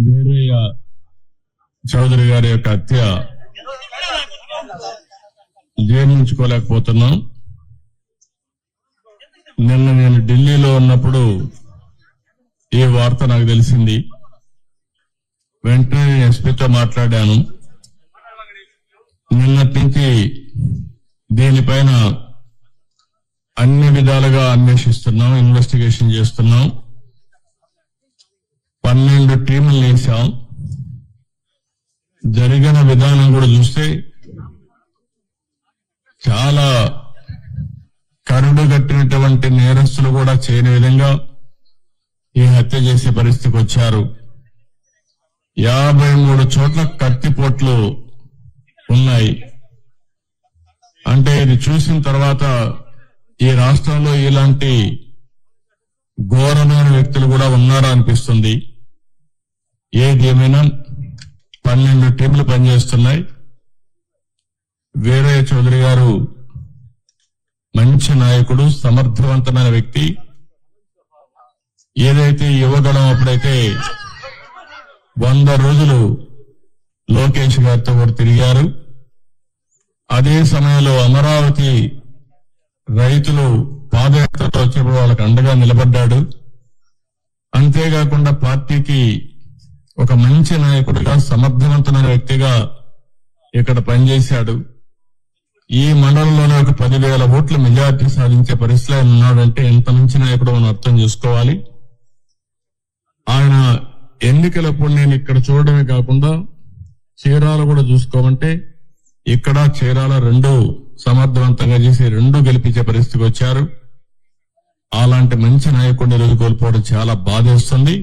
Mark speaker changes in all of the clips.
Speaker 1: వీరయ్య చౌదరి గారి యొక్క హత్య జీర్ణించుకోలేకపోతున్నాం నిన్న నేను ఢిల్లీలో ఉన్నప్పుడు ఈ వార్త నాకు తెలిసింది. వెంటనే ఎస్పీతో మాట్లాడాను. నిన్నటి నుంచి దీనిపైన అన్ని విధాలుగా అన్వేషిస్తున్నాం ఇన్వెస్టిగేషన్ చేస్తున్నాం పన్నెండు చూశాం జరిగిన విధానం కూడా చూస్తే చాలా కరుడు కట్టినటువంటి నేరస్తులు కూడా చేయని విధంగా ఈ హత్య చేసే పరిస్థితికి వచ్చారు. యాభై మూడు చోట్ల కత్తిపోట్లు ఉన్నాయి. అంటే ఇది చూసిన తర్వాత ఈ రాష్ట్రంలో ఇలాంటి ఘోరమైన వ్యక్తులు కూడా ఉన్నారా అనిపిస్తుంది ఏది ఏమైనా పన్నెండు టీంలు పనిచేస్తున్నాయి. వీరయ్య చౌదరి గారు మంచి నాయకుడు సమర్థవంతమైన వ్యక్తి. ఏదైతే యువగణం అప్పుడైతే వంద రోజులు లోకేష్ గారితో కూడా తిరిగారు. అదే సమయంలో అమరావతి రైతులు పాదయాత్రలో వచ్చేప్పుడు వాళ్ళకి అండగా నిలబడ్డాడు. అంతేకాకుండా పార్టీకి ఒక మంచి నాయకుడిగా సమర్థవంతమైన వ్యక్తిగా ఇక్కడ పనిచేశాడు. ఈ మండలంలోనే ఒక పదివేల ఓట్ల మెజార్టీ సాధించే పరిస్థితిలో ఆయన ఉన్నాడంటే ఎంత మంచి నాయకుడు మనం అర్థం చేసుకోవాలి. ఆయన ఎన్నికలప్పుడు నేను ఇక్కడ చూడడమే కాకుండా చీరాలు కూడా చూసుకోమంటే ఇక్కడ చీరాల రెండు సమర్థవంతంగా చేసి రెండు గెలిపించే పరిస్థితికి వచ్చారు. అలాంటి మంచి నాయకుడిని రోజు కోల్పోవడం చాలా బాధేస్తుంది.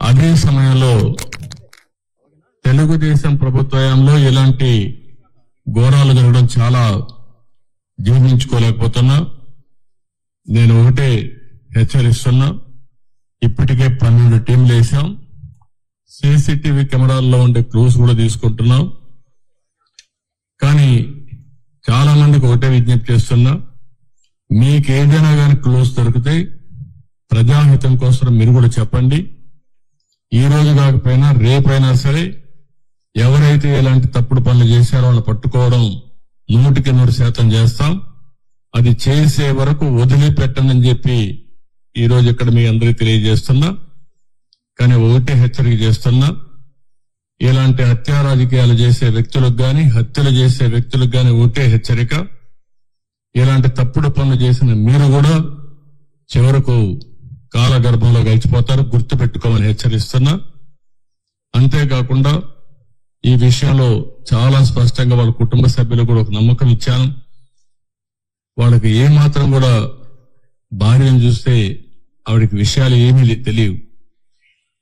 Speaker 1: అదే సమయంలో తెలుగుదేశం ప్రభుత్వంలో ఇలాంటి ఘోరాలు జరగడం చాలా జీర్ణించుకోలేకపోతున్నా. నేను ఒకటే హెచ్చరిస్తున్నా. ఇప్పటికే పన్నెండు టీంలు వేసాం సీసీటీవీ కెమెరాల్లో ఉండే క్లూస్ కూడా తీసుకుంటున్నాం. కానీ చాలా మందికి ఒకటే విజ్ఞప్తి చేస్తున్నా. మీకు ఏదైనా కానీ క్లూస్ దొరికితే ప్రజాహితం కోసం మీరు కూడా చెప్పండి. ఈ రోజు కాకపోయినా రేపైనా సరే ఎవరైతే ఇలాంటి తప్పుడు పనులు చేశారో వాళ్ళు పట్టుకోవడం నూటికి నూరు శాతం చేస్తాం. అది చేసే వరకు వదిలిపెట్టనని చెప్పి ఈ రోజు ఇక్కడ మీ అందరికీ తెలియజేస్తున్నా. కానీ ఒకటే హెచ్చరిక చేస్తున్నా. ఇలాంటి హత్యా రాజకీయాలు చేసే వ్యక్తులకు గాని హత్యలు చేసే వ్యక్తులకు గాని ఒకటే హెచ్చరిక. ఇలాంటి తప్పుడు పనులు చేసిన మీరు కూడా చివరకు కాలగర్భంలో గడిచిపోతారు గుర్తు పెట్టుకోమని హెచ్చరిస్తున్నా. అంతేకాకుండా ఈ విషయంలో చాలా స్పష్టంగా వాళ్ళ కుటుంబ సభ్యులు కూడా ఒక నమ్మకం ఇచ్చాను. వాళ్ళకి ఏ మాత్రం కూడా భార్యను చూస్తే ఆవిడకి విషయాలు ఏమీ తెలియవు.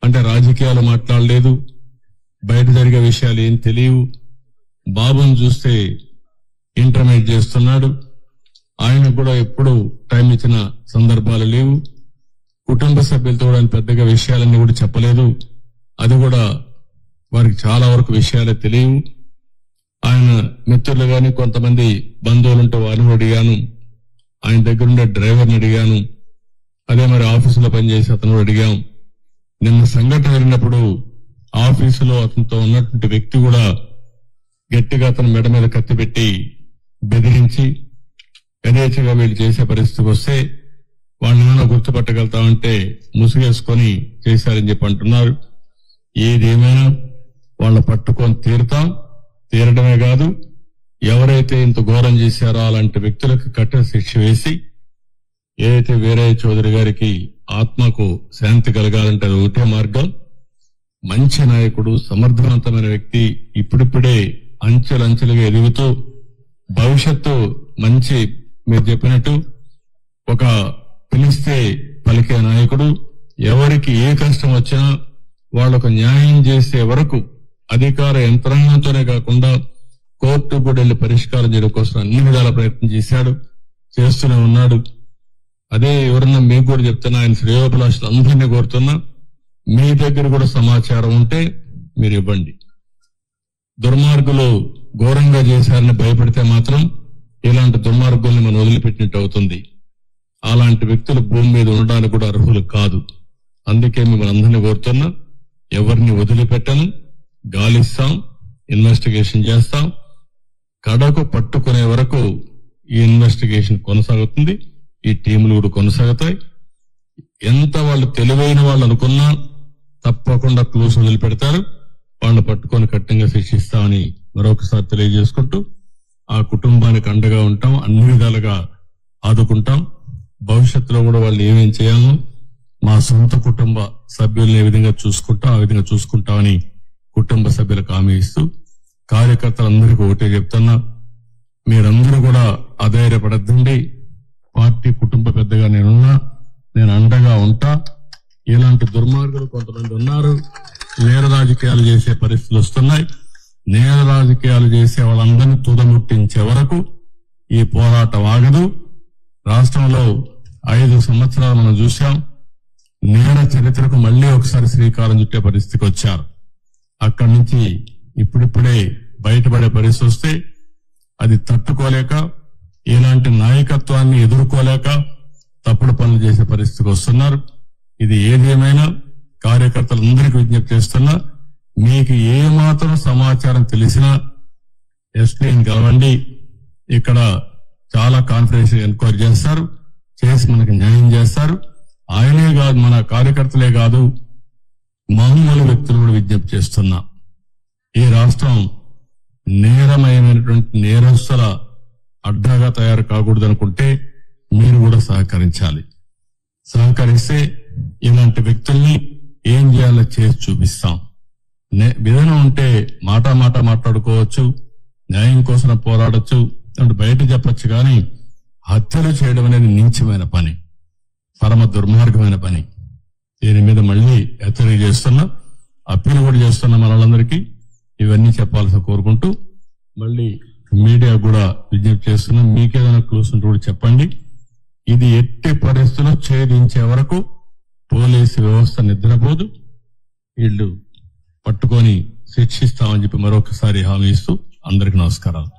Speaker 1: అంటే రాజకీయాలు మాట్లాడలేదు బయట జరిగే విషయాలు ఏం తెలియవు. బాబుని చూస్తే ఇంటర్మీడియట్ చేస్తున్నాడు. ఆయన కూడా ఎప్పుడు టైం ఇచ్చిన సందర్భాలు లేవు. కుటుంబ సభ్యులతో ఆయన పెద్దగా విషయాలన్నీ కూడా చెప్పలేదు. అది కూడా వారికి చాలా వరకు విషయాలే తెలియవు. ఆయన మిత్రులు గాని కొంతమంది బంధువులుంటే వారిని కూడా అడిగాను. ఆయన దగ్గర ఉండే డ్రైవర్ని అడిగాను. అదే మరి ఆఫీసులో పనిచేసి అతను కూడా అడిగాం. నిన్న సంఘటన జరిగినప్పుడు ఆఫీసులో అతనితో ఉన్నటువంటి వ్యక్తి కూడా గట్టిగా అతను మెడ మీద కత్తి పెట్టి బెదిరించి యథేచ్ఛగా వీళ్ళు చేసే పరిస్థితికి వస్తే వాళ్ళని ఏమైనా గుర్తుపట్టగలుగుతామంటే ముసుగేసుకొని చేశారని చెప్పి అంటున్నారు. ఏదేమైనా వాళ్ళ పట్టుకొని తీరుతాం. తీరడమే కాదు ఎవరైతే ఇంత ఘోరం చేశారో అలాంటి వ్యక్తులకు కఠిన శిక్ష వేసి ఏదైతే వీరయ్య చౌదరి గారికి ఆత్మకు శాంతి కలగాలంటే అది ఒకటే మార్గం. మంచి నాయకుడు సమర్థవంతమైన వ్యక్తి ఇప్పుడిప్పుడే అంచెలంచెలుగా ఎదుగుతూ భవిష్యత్తు మంచి మీరు చెప్పినట్టు ఒక పిలిస్తే పలికే నాయకుడు ఎవరికి ఏ కష్టం వచ్చినా వాళ్ళకు న్యాయం చేసే వరకు అధికార యంత్రాంగంతోనే కాకుండా కోర్టు కూడా వెళ్ళి పరిష్కారం చేయడం కోసం అన్ని విధాల ప్రయత్నం చేశాడు చేస్తూనే ఉన్నాడు. అదే ఎవరన్నా మీకు కూడా చెప్తున్నా ఆయన శ్రేయోభిలాషులు అందరినీ కోరుతున్నా మీ దగ్గర కూడా సమాచారం ఉంటే మీరు ఇవ్వండి. దుర్మార్గులు ఘోరంగా చేశారని భయపడితే మాత్రం ఇలాంటి దుర్మార్గుల్ని మనం వదిలిపెట్టినట్టు అవుతుంది. అలాంటి వ్యక్తులు భూమి మీద ఉండడానికి కూడా అర్హులు కాదు. అందుకే మిమ్మల్ని అందరినీ కోరుతున్నా ఎవరిని వదిలిపెట్టను గాలిస్తాం ఇన్వెస్టిగేషన్ చేస్తాం. కడకు పట్టుకునే వరకు ఈ ఇన్వెస్టిగేషన్ కొనసాగుతుంది ఈ టీములు కూడా కొనసాగుతాయి. ఎంత వాళ్ళు తెలివైన వాళ్ళు అనుకున్నా తప్పకుండా క్లూస్ వదిలిపెడతారు. వాళ్ళని పట్టుకొని కఠినంగా శిక్షిస్తామని మరొకసారి తెలియజేసుకుంటూ ఆ కుటుంబానికి అండగా ఉంటాం అన్ని విధాలుగా ఆదుకుంటాం. భవిష్యత్తులో కూడా వాళ్ళు ఏమేం చేయాలో మా సొంత కుటుంబ సభ్యుల్ని ఏ విధంగా చూసుకుంటాం ఆ విధంగా చూసుకుంటామని కుటుంబ సభ్యులకు హామీ ఇస్తూ కార్యకర్తలందరికీ ఒకటే చెప్తున్నా. మీరందరూ కూడా అధైర్యపడద్దండి. పార్టీ కుటుంబ పెద్దగా నేనున్నా నేను అండగా ఉంటా. ఇలాంటి దుర్మార్గులు కొంతమంది ఉన్నారు. నేర రాజకీయాలు చేసే పరిస్థితులు వస్తున్నాయి. నేర రాజకీయాలు చేసే వాళ్ళందరినీ తుదముట్టించే వరకు ఈ పోరాటం ఆగదు. రాష్ట్రంలో ఐదు సంవత్సరాలు మనం చూశాం. నేర చరిత్రకు మళ్ళీ ఒకసారి శ్రీకారం చుట్టే పరిస్థితికి వచ్చారు. అక్కడి నుంచి ఇప్పుడిప్పుడే బయటపడే పరిస్థితి వస్తే అది తట్టుకోలేక ఇలాంటి నాయకత్వాన్ని ఎదుర్కోలేక తప్పుడు పనులు చేసే పరిస్థితికి వస్తున్నారు. ఇది ఏదేమైనా కార్యకర్తలందరికీ విజ్ఞప్తి చేస్తున్నా మీకు ఏ మాత్రం సమాచారం తెలిసినా ఎస్పీని కలవండి. ఇక్కడ చాలా కాన్ఫిడెన్స్ ఎంక్వైరీ చేస్తారు. చేసి మనకి న్యాయం చేస్తారు. ఆయనే కాదు మన కార్యకర్తలే కాదు మామూలు వ్యక్తులు కూడా విజ్ఞప్తి చేస్తున్నా. ఈ రాష్ట్రం నేరమైనటువంటి నేరస్తుల అడ్డాగా తయారు కాకూడదు అనుకుంటే మీరు కూడా సహకరించాలి. సహకరిస్తే ఇలాంటి వ్యక్తుల్ని ఏం చేయాలో చేసి చూపిస్తాం. నే- విధానం ఉంటే మాట మాట మాట్లాడుకోవచ్చు న్యాయం కోసం పోరాడొచ్చు తను బయట చెప్పొచ్చు కానీ హత్యలు చేయడం అనేది నీచమైన పని పరమ దుర్మార్గమైన పని. దీని మీద మళ్ళీ హెచ్చరిక చేస్తున్నా అప్పీలు కూడా చేస్తున్నా మనలందరికీ. ఇవన్నీ చెప్పాల్సి కోరుకుంటూ మళ్ళీ మీడియా కూడా విజ్ఞప్తి చేస్తున్నాం మీకేదైనా క్లూస్ ఉంటే కూడా చెప్పండి. ఇది ఎట్టి పరిస్థితుల్లో ఛేదించే వరకు పోలీసు వ్యవస్థ నిద్రపోదు. వీళ్ళు పట్టుకొని శిక్షిస్తామని చెప్పి మరొకసారి హామీ ఇస్తూ అందరికి నమస్కారాలు.